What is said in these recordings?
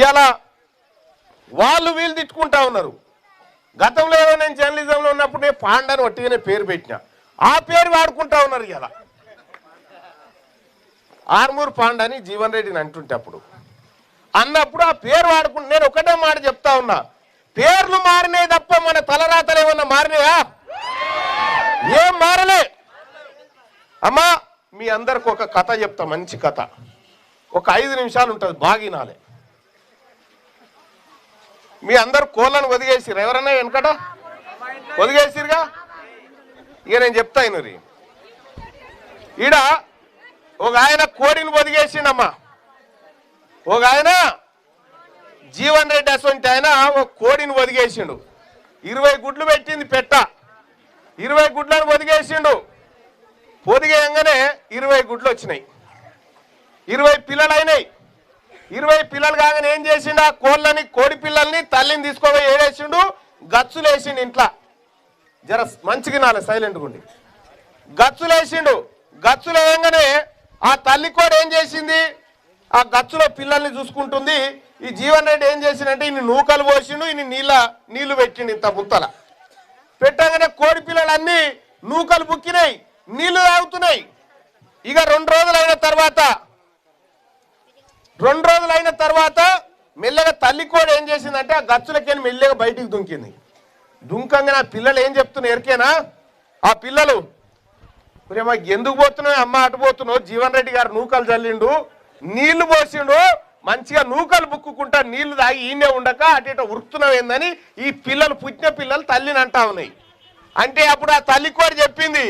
ఇవాళ వాళ్ళు వీళ్ళు తిట్టుకుంటా ఉన్నారు. గతంలో ఏదో నేను జర్నలిజంలో ఉన్నప్పుడు నేను పాండని వట్టిగానే పేరు పెట్టిన. ఆ పేరు వాడుకుంటా ఉన్నారు ఇలా ఆర్మూర్ పాండని జీవన్ రెడ్డిని అంటుంటే అప్పుడు. అన్నప్పుడు ఆ పేరు వాడుకుంటే నేను ఒకటే మాట చెప్తా ఉన్నా. పేర్లు మారినాయి తప్ప మన తలరాతలు ఏమన్నా మారినాయా? ఏం మారలే? అమ్మా మీ అందరికి ఒక కథ చెప్తా మంచి కథ. ఒక ఐదు నిమిషాలు ఉంటుంది బాగినాలే. మీ అందరు కోళ్ళను ఒదిగేసిరు ఎవరన్నా వెనకట? వదిగేసిరుగా ఇక నేను చెప్తా ఇనురి. ఈడ ఒక ఆయన కోడిని వదిగేసిండమ్మా ఒక ఆయన జీవన్ రెడ్డి అటువంటి ఆయన ఒక కోడిని వదిగేసిండు ఇరవై గుడ్లు పెట్టింది పెట్ట. ఇరవై గుడ్లను వదిగేసిండు పొదిగేయంగానే ఇరవై గుడ్లు వచ్చినాయి. ఇరవై పిల్లలు అయినాయి ఇరవై పిల్లలు కాగానే ఏం చేసిండు? ఆ కోళ్ళని కోడి పిల్లల్ని తల్లిని తీసుకోబోయి ఏడేసిండు గచ్చులు వేసిండు ఇంట్లో. జర మంచిగా నాలే సైలెంట్ గుండి గచ్చులు వేసిండు ఆ తల్లి కోడి ఏం చేసింది? ఆ గచ్చులో పిల్లల్ని చూసుకుంటుంది. ఈ జీవన్ రెడ్డి ఏం చేసిండంటే ఇన్ని నూకలు పోసిండు ఇన్ని నీళ్ళ నీళ్ళు పెట్టిండు ఇంత ముత్తల. పెట్టగానే కోడి పిల్లలన్నీ నూకలు బుక్కినాయి నీళ్ళు తాగుతున్నాయి. ఇక రెండు రోజులు అయిన తర్వాత రెండు రోజులు అయిన తర్వాత మెల్లగా తల్లి కూడా ఏం చేసిందంటే ఆ గచ్చులకేని మెల్లగా బయటికి దుంకింది. దుంకంగా ఆ పిల్లలు ఏం చెప్తున్నా ఎరికేనా? ఆ పిల్లలు "ఒరే మా ఎందుకు పోతున్నావు? అమ్మ అటు పోతున్నావు? జీవన్ రెడ్డి గారు నూకలు చల్లిండు నీళ్ళు పోసిండు మంచిగా నూకలు బుక్కుకుంటా నీళ్ళు తాగి ఈయనే ఉండక అటు ఇటు ఉరుకుతున్నావు ఏందని ఈ పిల్లలు పుట్టిన పిల్లలు తల్లిని అంటా ఉన్నాయి. అంటే అప్పుడు ఆ తల్లి కూడా చెప్పింది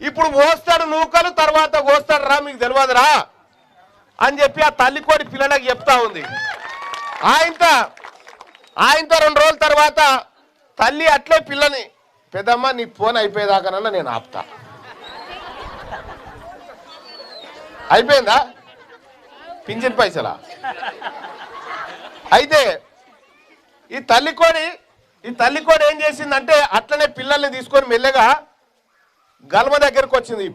ఇప్పుడు పోస్తాడు నూకలు తర్వాత పోస్తాడు రా మీకు తెలియదురా. అని చెప్పి ఆ తల్లి కోడి పిల్లలకు చెప్తా ఉంది. ఆయనతో ఆయనతో రెండు రోజుల తర్వాత తల్లి అట్లే పిల్లని పెద్దమ్మ నీ ఫోన్ అయిపోయేదాకానన్నా నేను ఆపుతా. అయిపోయిందా? పింఛన్ పైసలా? అయితే ఈ తల్లి కోడి ఈ తల్లి కోడి ఏం చేసిందంటే అట్లనే పిల్లల్ని తీసుకొని మెల్లగా గల్మ దగ్గరకు వచ్చింది.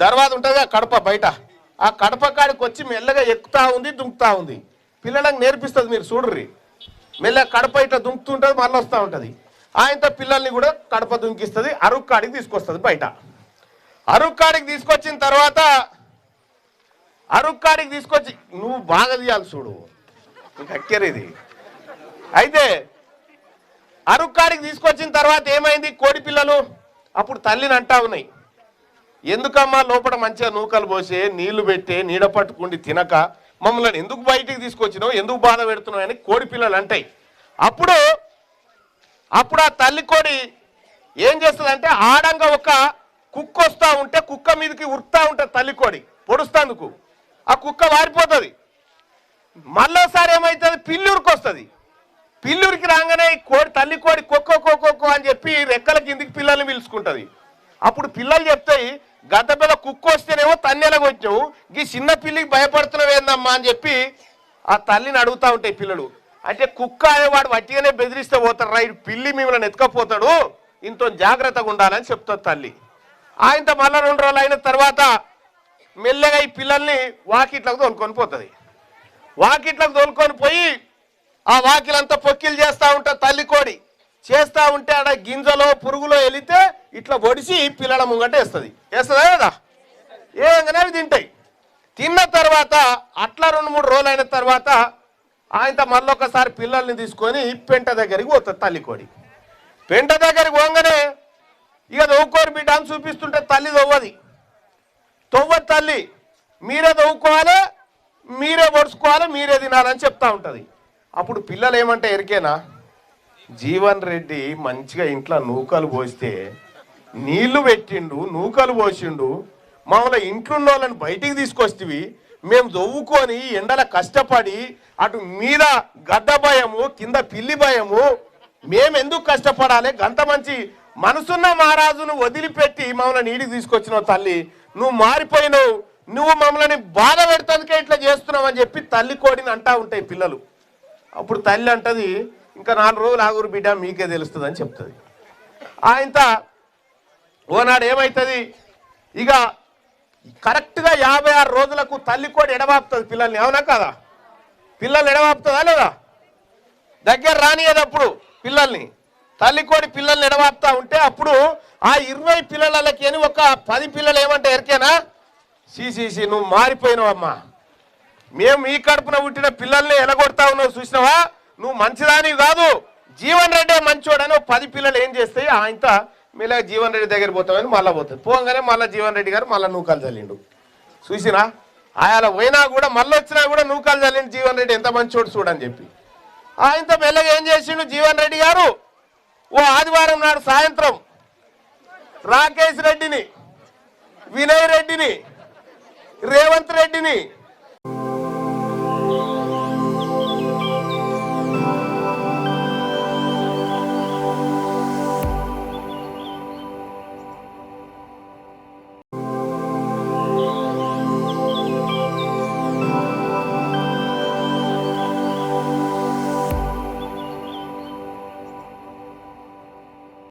దర్వాజ ఉంటుంది కడప బయట. ఆ కడప కాడికి వచ్చి మెల్లగా ఎక్కుతా ఉంది దుంకుతా ఉంది. పిల్లలకు నేర్పిస్తుంది మీరు చూడర్రి. మెల్లగా కడప ఇట్లా దుంకుతుంటుంది మళ్ళీ వస్తూ ఉంటుంది. ఆయనతో పిల్లల్ని కూడా కడప దుంకిస్తుంది అరుకు కాడికి తీసుకొస్తుంది బయట. అరుకు కాడికి తీసుకొచ్చిన తర్వాత అరుకు కాడికి తీసుకొచ్చి నువ్వు బాగా తీయాలి చూడు. నీకు ఇది. అయితే అరుకు కాడికి తీసుకొచ్చిన తర్వాత ఏమైంది కోడి పిల్లలు? అప్పుడు తల్లిని అంటా ఉన్నాయి. ఎందుకమ్మా లోపల మంచిగా నూకలు పోసి నీళ్ళు పెట్టి నీడ పట్టుకుండి తినక? మమ్మల్ని ఎందుకు బయటికి తీసుకొచ్చినావు? ఎందుకు బాధ పెడుతున్నావు అని కోడి పిల్లలు అంటాయి. అప్పుడు అప్పుడు ఆ తల్లి కోడి ఏం చేస్తుందంటే ఆడంగా ఒక కుక్క వస్తూ ఉంటే కుక్క మీదకి ఉరుకుతా ఉంటుంది తల్లి కోడి పొడుస్తందుకు. ఆ కుక్క వారిపోతుంది. మళ్ళోసారి ఏమవుతుంది పిల్లూరికి వస్తుంది పిల్లూరికి రాగానే కోడి తల్లి కోడి కొక్కో కొక్కో అని చెప్పి రెక్కల కిందికి పిల్లల్ని పిలుచుకుంటుంది. అప్పుడు పిల్లలు చెప్తాయి గత పిల్ల కుక్క వస్తేనేమో తన్నెలకు వచ్చావు ఈ చిన్న పిల్లికి భయపడుతున్నావు ఏందమ్మా? అని చెప్పి ఆ తల్లిని అడుగుతా ఉంటాయి పిల్లలు. అంటే కుక్క అనేవాడు వట్టిగానే బెదిరిస్తే పోతాడు రా పిల్లి మిమ్మల్ని ఎత్తుకపోతాడు. ఇంత జాగ్రత్తగా ఉండాలని చెప్తుంది తల్లి. ఆయనతో మళ్ళీ రెండు రోజులు అయిన తర్వాత మెల్లగా ఈ పిల్లల్ని వాకిట్లకు తోలుకొని పోతుంది. వాకిట్లకు తోలుకొని పోయి ఆ వాకిలంతా పొక్కిలు చేస్తూ ఉంటుంది తల్లి కోడి. చేస్తూ ఉంటే ఆడ గింజలో పురుగులో వెళితే ఇట్లా పొడిచి పిల్లల ముంగట వేస్తుంది. వేస్తుందా కదా ఏంగానే అవి తింటాయి. తిన్న తర్వాత అట్లా రెండు మూడు రోజులు అయిన తర్వాత ఆయనతో మళ్ళొకసారి పిల్లల్ని తీసుకొని పెంట దగ్గరికి పోతుంది తల్లి కోడి. పెంట దగ్గరికి పోగానే ఇక దొవ్వుకోరు బిడ్డ అని చూపిస్తుంటే తల్లి దొవ్వది తొవ్వదు తల్లి. మీరే దొవ్వుకోవాలి మీరే పొడుచుకోవాలి మీరే తినాలని చెప్తా ఉంటుంది. అప్పుడు పిల్లలు ఏమంటే ఎరికేనా జీవన్ రెడ్డి మంచిగా ఇంట్లో నూకలు పోస్తే నీళ్ళు పెట్టిండు నూకలు పోసిండు. మమ్మల్ని ఇంట్లో ఉన్న వాళ్ళని బయటికి తీసుకొస్తేవి. మేము దొవ్వుకొని ఎండల కష్టపడి అటు మీద గడ్డ భయము కింద పిల్లి భయము. మేము ఎందుకు కష్టపడాలి? గంత మంచి మనసున్న మహారాజును వదిలిపెట్టి మమ్మల్ని నీడికి తీసుకొచ్చినావు తల్లి. నువ్వు మారిపోయినావు. నువ్వు మమ్మల్ని బాధ పెడతానికే ఇట్లా చేస్తున్నావు అని చెప్పి తల్లి కోడిని అంటా ఉంటాయి పిల్లలు. అప్పుడు తల్లి అంటది ఇంకా నాలుగు రోజులు ఆగురు బిడ్డ మీకే తెలుస్తుంది అని చెప్తుంది ఆయంత ఓనాడు ఏమవుతుంది ఇక కరెక్ట్గా యాభై ఆరు రోజులకు తల్లి కోడి ఎడబాపుతుంది పిల్లల్ని అవునా కదా? పిల్లల్ని ఎడవాపుతుందా లేదా? దగ్గర రానియదప్పుడు పిల్లల్ని తల్లి కోడి పిల్లల్ని ఎడవాపుతా ఉంటే అప్పుడు ఆ ఇరవై పిల్లలకి అని ఒక పది పిల్లలు ఏమంటే ఎరికేనా? సీసీసీ నువ్వు మారిపోయినావమ్మా మేము ఈ కడుపున పుట్టిన పిల్లల్ని ఎలగొడతా ఉన్నావు చూసినావా? నువ్వు మంచిదాని కాదు. జీవన్ రెడ్డి మంచోడని పది పిల్లలు ఏం చేస్తాయి? ఆయనతో మీలా జీవన్ రెడ్డి దగ్గర పోతామని మళ్ళీ పోతుంది పోగానే మళ్ళీ జీవన్ రెడ్డి గారు మళ్ళీ నూకాలు చల్లిండు. చూసినా ఆయన పోయినా కూడా మళ్ళీ వచ్చినా కూడా నూకాలు చల్లిండు జీవన్ రెడ్డి. ఎంత మంచోడు చూడని చెప్పి. ఆయనతో మెల్లగా ఏం చేసిండు జీవన్ రెడ్డి గారు? ఓ ఆదివారం నాడు సాయంత్రం రాకేష్ రెడ్డిని వినయ్ రెడ్డిని రేవంత్ రెడ్డిని